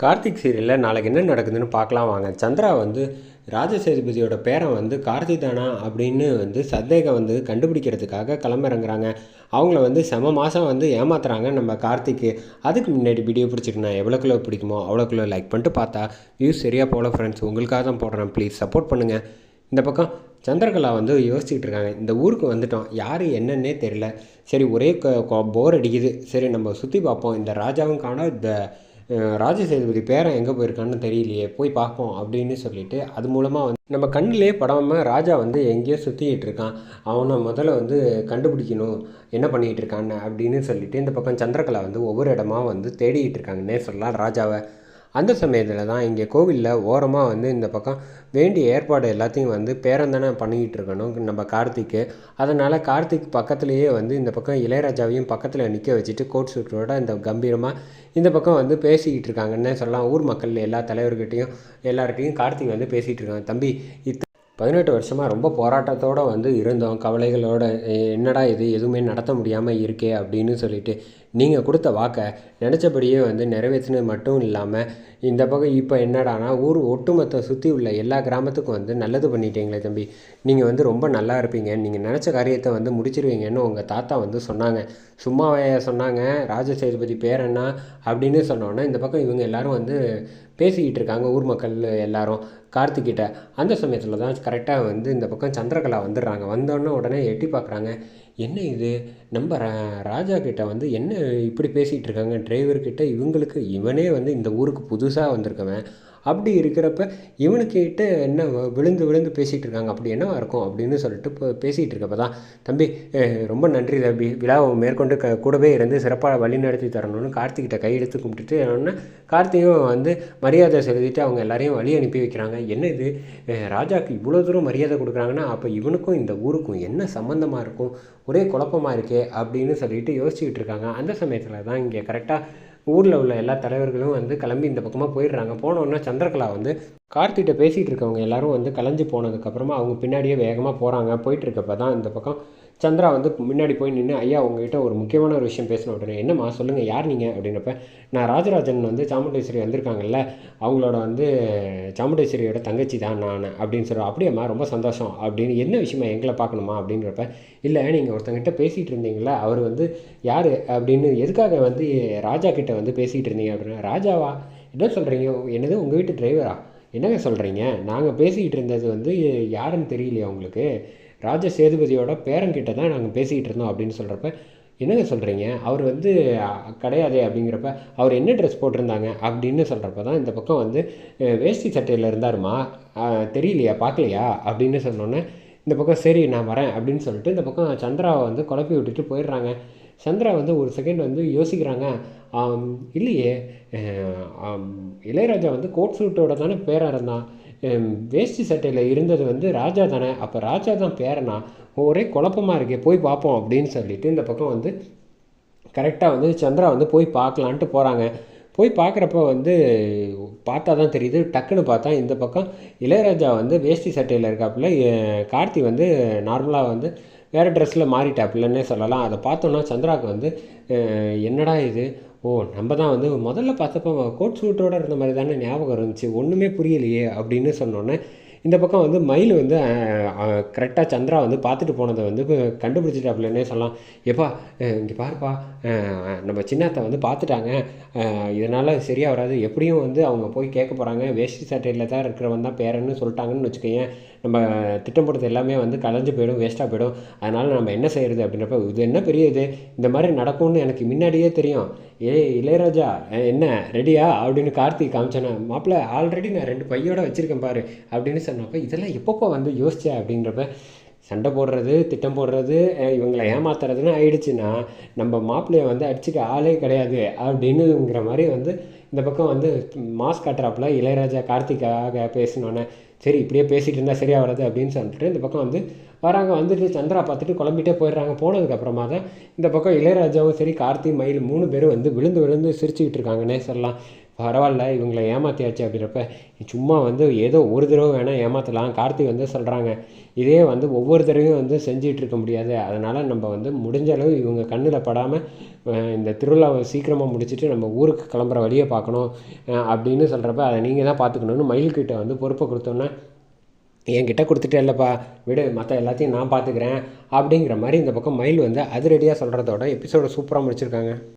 கார்த்திக் சீரியலில் நாளைக்கு என்ன நடக்குதுன்னு பார்க்கலாம் வாங்க. சந்திரா வந்து ராஜசேதுபதியோட பேரை வந்து கார்த்தி தானா அப்படின்னு வந்து சந்தேகம் வந்து கண்டுபிடிக்கிறதுக்காக கிளம்பிறங்குறாங்க. அவங்கள வந்து செம மாதம் வந்து ஏமாத்துறாங்க நம்ம கார்த்திக்கு. அதுக்கு முன்னாடி வீடியோ பிடிச்சிருக்கேன் எவ்வளோக்குள்ள பிடிக்குமோ அவ்வளோக்குள்ள லைக் பண்ணிட்டு பார்த்தா வியூஸ் சரியாக போகல ஃப்ரெண்ட்ஸ் உங்களுக்காக தான் போடுறேன். ப்ளீஸ் சப்போர்ட் பண்ணுங்கள் இந்த பக்கம் சந்திரகலா வந்து யோசிச்சுட்டு இருக்காங்க. இந்த ஊருக்கு வந்துட்டோம். யார் என்னன்னே தெரில சரி ஒரே போர் அடிக்குது. சரி நம்ம சுற்றி பார்ப்போம். இந்த ராஜாவும் காணோம். இந்த ராஜ ராஜசேதுபதி பேரன் எங்கே போயிருக்கான்னு தெரியலையே போய் பார்ப்போம் அப்படின்னு சொல்லிட்டு அது மூலமாக வந்து நம்ம கண்ணிலே படாமல் ராஜா வந்து எங்கேயோ சுற்றிக்கிட்டு இருக்கான். அவனை முதல்ல வந்து கண்டுபிடிக்கணும் என்ன பண்ணிகிட்டு இருக்கான்னு அப்படின்னு சொல்லிட்டு இந்த பக்கம் சந்திரகலா வந்து ஒவ்வொரு இடமா வந்து தேடிக்கிட்டு இருக்காங்கன்னே சொல்லலாம். ராஜாவை அந்த சமயத்தில் தான் இங்கே கோவிலில் ஓரமாக வந்து இந்த பக்கம் வேண்டிய ஏற்பாடு எல்லாத்தையும் வந்து பேரந்தானே பண்ணிக்கிட்டு இருக்கணும். நம்ம கார்த்திக்கு. அதனால் கார்த்திக் பக்கத்துலேயே வந்து இந்த பக்கம் இளையராஜாவையும் பக்கத்தில் நிற்க வச்சுட்டு கோட் சூட்டோட இந்த கம்பீரமாக இந்த பக்கம் வந்து பேசிக்கிட்டு இருக்காங்கன்னே சொல்லலாம். ஊர் மக்கள் எல்லா தலைவர்கிட்டையும் எல்லார்கிட்டையும் கார்த்திக் வந்து பேசிகிட்டு இருக்காங்க. தம்பி இத் பதினெட்டு வருஷமாக ரொம்ப போராட்டத்தோடு வந்து இருந்தோம். கவலைகளோட என்னடா இது? எதுவுமே நடத்த முடியாமல் இருக்கே அப்படின்னு சொல்லிட்டு நீங்கள் கொடுத்த வாக்கை நினச்சபடியே வந்து நிறைவேற்றினது மட்டும் இல்லாமல் இந்த பக்கம் இப்போ என்னடானா ஊர் ஒட்டுமொத்த சுற்றி உள்ள எல்லா கிராமத்துக்கும் வந்து நல்லது பண்ணிட்டீங்களே தம்பி. நீங்கள் வந்து ரொம்ப நல்லா இருப்பீங்க. நீங்கள் நினச்ச காரியத்தை வந்து முடிச்சிருவீங்கன்னு உங்கள் தாத்தா வந்து சொன்னாங்க. சும்மாவே சொன்னாங்க. ராஜசேதுபதி பேர் என்ன அப்படின்னு சொன்னோன்னே இந்த பக்கம் இவங்க எல்லாரும் வந்து பேசிக்கிட்டு இருக்காங்க ஊர் மக்கள் எல்லாரும். கார்த்திக்கிட்ட. அந்த சமயத்தில் தான் கரெக்டாக வந்து இந்த பக்கம் சந்திரகலா வந்துடுறாங்க. வந்தோடனே உடனே எட்டி பார்க்குறாங்க. என்ன இது? நம்ம ரா ராஜா கிட்ட வந்து என்ன இப்படி பேசிகிட்டு இருக்காங்க? டிரைவர்கிட்ட இவங்களுக்கு இவனே வந்து இந்த ஊருக்கு புதுசாக வந்திருக்கவன். அப்படி இருக்கிறப்ப இவனுக்கிட்ட என்ன வ- விழுந்து விழுந்து பேசிகிட்டு இருக்காங்க? அப்படி என்ன இருக்கும்? அப்படின்னு சொல்லிட்டு இப்போ பேசிகிட்டு இருக்கப்ப தான் தம்பி ரொம்ப நன்றி தம்பி. விழாவை மேற்கொண்டு க கூடவே இருந்து சிறப்பாக வழி நடத்தி தரணும்னு கார்த்திகிட்ட கையெடுத்து கும்பிட்டுட்டு உடனே கார்த்தியும் வந்து மரியாதை செலுத்திட்டு அவங்க எல்லாரையும் வழி அனுப்பி வைக்கிறாங்க. என்ன இது? ராஜாவுக்கு இவ்வளோ தூரம் மரியாதை கொடுக்குறாங்கன்னா அப்போ இவனுக்கும் இந்த ஊருக்கும் என்ன சம்மந்தமாக இருக்கும்? ஒரே குழப்பமாக இருக்கே? அப்படின்னு சொல்லிட்டு யோசிச்சுக்கிட்டு இருக்காங்க. அந்த சமயத்தில் தான் இங்கே கரெக்டாக ஊரில் உள்ள எல்லா தலைவர்களும் வந்து கிளம்பி இந்த பக்கமாக போயிடுறாங்க. போனோடனே சந்திரகலா வந்து கார்த்திகிட்ட பேசிகிட்டு இருக்கவங்க எல்லாரும் வந்து கலைஞ்சு போனதுக்கப்புறமா அவங்க பின்னாடியே வேகமாக போகிறாங்க போயிட்டுருக்கப்ப தான் இந்த பக்கம் சந்திரா வந்து முன்னாடி போய் நின்று ஐயா உங்ககிட்ட ஒரு முக்கியமான ஒரு விஷயம் பேசணும். உடனே என்னம்மா? சொல்லுங்கள் யார் நீங்கள் அப்படின்னப்ப நான் ராஜராஜன் வந்து சாமுண்டேஸ்வரி வந்திருக்காங்கல்ல அவங்களோட வந்து சாமுண்டேஸ்வரியோட தங்கச்சி தான் நான். அப்படின்னு சொல்கிறோம் அப்படியேம்மா ரொம்ப சந்தோஷம். அப்படின்னு என்ன விஷயமா எங்களை பார்க்கணுமா? அப்படின்றப்ப இல்லை நீங்கள் ஒருத்தங்கிட்ட பேசிகிட்டு இருந்தீங்களா அவர் வந்து யார்? அப்படின்னு எதுக்காக வந்து ராஜா கிட்ட வந்து பேசிகிட்டு இருந்தீங்க? அப்படின்னா ராஜாவா? என்ன சொல்கிறீங்க என்னது உங்கள் வீட்டு டிரைவரா என்னங்க சொல்கிறீங்க நாங்கள் பேசிக்கிட்டு இருந்தது வந்து யாருன்னு தெரியலையா உங்களுக்கு? ராஜ சேதுபதியோட பேரன்கிட்ட தான் நாங்கள் பேசிக்கிட்டு இருந்தோம் அப்படின்னு சொல்கிறப்ப என்னங்க சொல்கிறீங்க அவர் வந்து கிடையாதே அப்படிங்கிறப்ப அவர் என்ன ட்ரெஸ் போட்டிருந்தாங்க? அப்படின்னு சொல்கிறப்ப தான் இந்த பக்கம் வந்து வேஷ்டி சட்டையில் இருந்தாருமா? தெரியலையா? பார்க்கலையா? அப்படின்னு சொன்னோன்னே இந்த பக்கம் சரி நான் வரேன் அப்படின்னு சொல்லிட்டு இந்த பக்கம் சந்திராவை வந்து குழப்பி விட்டுட்டு போயிடுறாங்க. சந்திரா வந்து ஒரு செகண்ட் வந்து யோசிக்கிறாங்க. இல்லையே. இளையராஜா வந்து கோட் சூட்டோட தானே பேராக இருந்தான் வேஷ்டி சட்டையில் இருந்தது வந்து ராஜா தானே. அப்போ ராஜா தான் பேரனா? ஒரே குழப்பமாக இருக்கே போய் பார்ப்போம் அப்படின்னு சொல்லிட்டு இந்த பக்கம் வந்து கரெக்டாக வந்து சந்திரா வந்து போய் பார்க்கலான்ட்டு போகிறாங்க போய் பார்க்குறப்ப வந்து பார்த்தா தான் தெரியுது டக்குன்னு பார்த்தா இந்த பக்கம் இளையராஜா வந்து வேஷ்டி சட்டையில் இருக்காப்புல கார்த்தி வந்து நார்மலாக வந்து வேறு ட்ரெஸ்ஸில் மாறிட்டாப்புலன்னே சொல்லலாம். அதை பார்த்தோன்னா சந்திராவுக்கு வந்து என்னடா இது? ஓ நம்ம தான் வந்து முதல்ல பார்த்தப்போ கோட் சூட்டோட இருந்த மாதிரி தானே ஞாபகம் இருந்துச்சு. ஒன்றுமே புரியலையே அப்படின்னு சொன்னோன்னே இந்த பக்கம் வந்து மயில் வந்து கரெக்டாக சந்திரா வந்து பார்த்துட்டு போனதை வந்து கண்டுபிடிச்சிட்டாப்லன்னே சொல்லலாம். எப்பா இங்கே பாருப்பா நம்ம சின்னத்தை வந்து பார்த்துட்டாங்க. இதனால் சரியாக வராது. எப்படியும் வந்து அவங்க போய் கேட்க போகிறாங்க வேஷ்டி சட்டையில் தான் இருக்கிறவன் தான் பேரன்னு சொல்லிட்டாங்கன்னு வச்சுக்கோங்க நம்ம திட்டம் போடுறது எல்லாமே வந்து கலைஞ்சு போயிடும் வேஸ்ட்டாக போயிடும். அதனால் நம்ம என்ன செய்கிறது அப்படின்றப்ப இது என்ன பெரிய இது? இந்த மாதிரி நடக்கும்னு எனக்கு முன்னாடியே தெரியும். ஏய் இளையராஜா என்ன ரெடியா அப்படின்னு கார்த்திக் காமிச்சேனே மாப்பிள்ள ஆல்ரெடி நான் ரெண்டு பையோட வச்சுருக்கேன் பாரு அப்படின்னு சொன்னப்போ இதெல்லாம் எப்பப்போ வந்து யோசிச்சேன் அப்படின்றப்ப சண்டை போடுறது திட்டம் போடுறது இவங்களை ஏமாத்துறதுன்னு ஆயிடுச்சுன்னா நம்ம மாப்பிள்ளைய வந்து அடிச்சுக்க ஆளே கிடையாது அப்படின்னுங்கிற மாதிரி வந்து இந்த பக்கம் வந்து மாஸ் காட்டுறாப்புல இளையராஜா கார்த்திக்காக பேசினோன்னே சரி இப்படியே பேசிகிட்டு இருந்தால் சரியாக வராது அப்படின்னு சொல்லிட்டு இந்த பக்கம் வந்து வராங்க. வந்துட்டு சந்திரா பார்த்துட்டு குழம்பிட்டே போயிடுறாங்க. போனதுக்கப்புறமா தான் இந்த பக்கம் இளையராஜாவும் சரி கார்த்தி மயில் மூணு பேரும் வந்து விழுந்து விழுந்து சிரிச்சுக்கிட்டு இருக்காங்கன்னே சொல்லலாம் பரவாயில்ல இவங்களை ஏமாற்றியாச்சு அப்படின்றப்ப சும்மா வந்து ஏதோ ஒரு தடவை வேணால் ஏமாற்றலாம் கார்த்தி வந்து சொல்கிறாங்க இதே வந்து ஒவ்வொரு தடவையும் வந்து செஞ்சிகிட்டு இருக்க முடியாது. அதனால் நம்ம வந்து முடிஞ்ச அளவு இவங்க கண்ணில் படாமல் இந்த திருவிழாவை சீக்கிரமாக முடிச்சுட்டு நம்ம ஊருக்கு கிளம்புற வழியை பார்க்கணும் அப்படின்னு சொல்கிறப்ப அதை நீங்கள் தான் பார்த்துக்கணுன்னு மயில்கிட்ட வந்து பொறுப்பை கொடுத்தோன்னே என்கிட்ட கொடுத்துட்டே இல்லைப்பா விடு மற்ற எல்லாத்தையும் நான் பார்த்துக்கிறேன். அப்படிங்கிற மாதிரி இந்த பக்கம் மயில் வந்து அதிரடியாக சொல்கிறதோட எபிசோடை சூப்பராக முடிச்சிருக்காங்க.